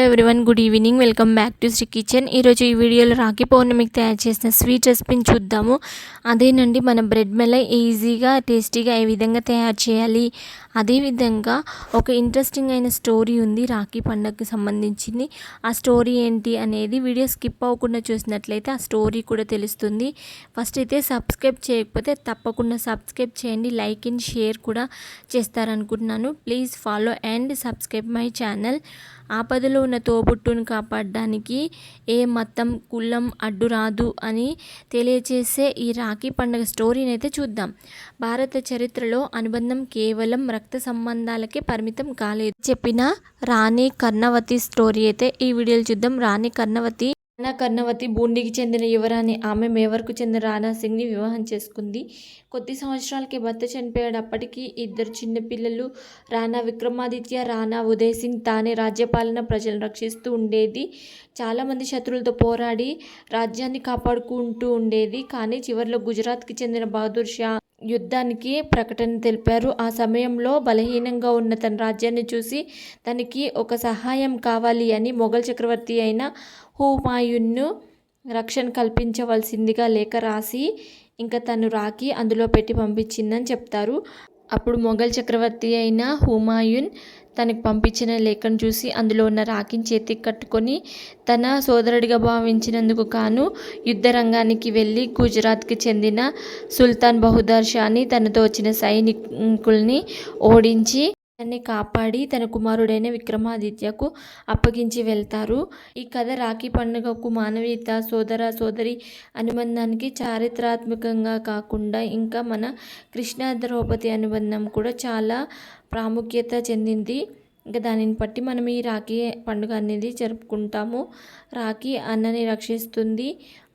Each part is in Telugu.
Hello everyone good evening. Welcome back to Sri kitchen. ఈరోజు ఈ వీడియోలో రాఖీ పౌర్ణమికి తయారు చేసిన స్వీట్ రెసిపీని చూద్దాము. అదేనండి మన బ్రెడ్ మెలై ఈజీగా టేస్టీగా ఏ విధంగా తయారు చేయాలి? అదేవిధంగా ఒక ఇంట్రెస్టింగ్ అయిన స్టోరీ ఉంది రాఖీ పండుగకి సంబంధించింది. ఆ స్టోరీ ఏంటి అనేది వీడియో స్కిప్ అవ్వకుండా చూసినట్లయితే ఆ స్టోరీ కూడా తెలుస్తుంది. ఫస్ట్ అయితే సబ్స్క్రైబ్ చేయకపోతే తప్పకుండా సబ్స్క్రైబ్ చేయండి. లైక్ అండ్ షేర్ కూడా చేస్తారనుకుంటున్నాను. Please follow and subscribe my channel ఆపదలో ఉన్న తోబుట్టును కాపాడడానికి ఏ మతం కులం అడ్డు రాదు అని తెలియచేసే ఈ రాఖీ పండుగ స్టోరీని అయితే చూద్దాం. భారత చరిత్రలో అనుబంధం కేవలం రక్త సంబంధాలకే పరిమితం కాలేదు. చెప్పిన రాణి కర్ణవతి స్టోరీ అయితే ఈ వీడియోలు చూద్దాం. రాణి కర్ణవతి రాణా కర్ణవతి బూండికి చెందిన యువరాణి. ఆమె మేవర్కు చెందిన రాణా సింగ్ని వివాహం చేసుకుంది. కొద్ది సంవత్సరాలకి భర్త చనిపోయేటప్పటికీ ఇద్దరు చిన్నపిల్లలు రాణా విక్రమాదిత్య రాణా ఉదయ్ సింగ్ తానే రాజ్యపాలన ప్రజలను రక్షిస్తూ ఉండేది. చాలామంది శత్రువులతో పోరాడి రాజ్యాన్ని కాపాడుకుంటూ ఉండేది. కానీ చివరిలో గుజరాత్కి చెందిన బహదూర్ షా యుద్ధానికి ప్రకటన తెలిపారు. ఆ సమయంలో బలహీనంగా ఉన్న తన రాజ్యాన్ని చూసి తనకి ఒక సహాయం కావాలి అని మొఘల్ చక్రవర్తి అయిన హుమాయున్ను రక్షణ కల్పించవలసిందిగా లేఖ రాసి ఇంకా తను రాకి అందులో పెట్టి పంపించిందని చెప్తారు. అప్పుడు మొఘల్ చక్రవర్తి అయిన హుమాయున్ తనకు పంపించిన లేఖను చూసి అందులో ఉన్న రాకిని చేతికి కట్టుకొని తన సోదరుడిగా భావించినందుకు కాను యుద్ధ రంగానికి వెళ్ళి గుజరాత్కి చెందిన సుల్తాన్ బహుదర్ షాని తనతో వచ్చిన సైనికుల్ని ఓడించి తన్ని కాపాడి తన కుమారుడైన విక్రమాదిత్యకు అప్పగించి వెళ్తారు. ఈ కథ రాఖీ పండుగకు మానవీయత సోదర సోదరి అనుబంధానికి చారిత్రాత్మకంగా కాకుండా ఇంకా మన కృష్ణ ద్రౌపది అనుబంధం కూడా చాలా ప్రాముఖ్యత చెందింది. ఇంకా దానిని బట్టి మనం ఈ రాఖీ పండుగ అనేది జరుపుకుంటాము. రాఖీ అన్నని రక్షిస్తుంది.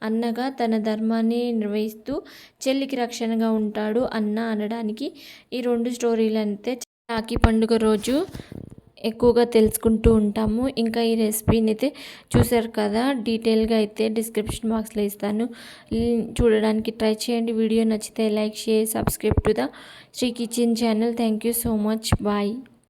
అన్నగా తన ధర్మాన్ని నిర్వహిస్తూ చెల్లికి రక్షణగా ఉంటాడు అన్న అనడానికి ఈ రెండు స్టోరీలు అంతే రాఖీ పండుగ రోజు ఎక్కువగా తెలుసుకుంటూ ఉంటాము. ఇంకా ఈ రెసిపీని అయితే చూసారు కదా డీటెయిల్గా అయితే డిస్క్రిప్షన్ బాక్స్లో ఇస్తాను. చూడడానికి ట్రై చేయండి. వీడియో నచ్చితే like share subscribe to the Sri kitchen channel. Thank you so much. Bye.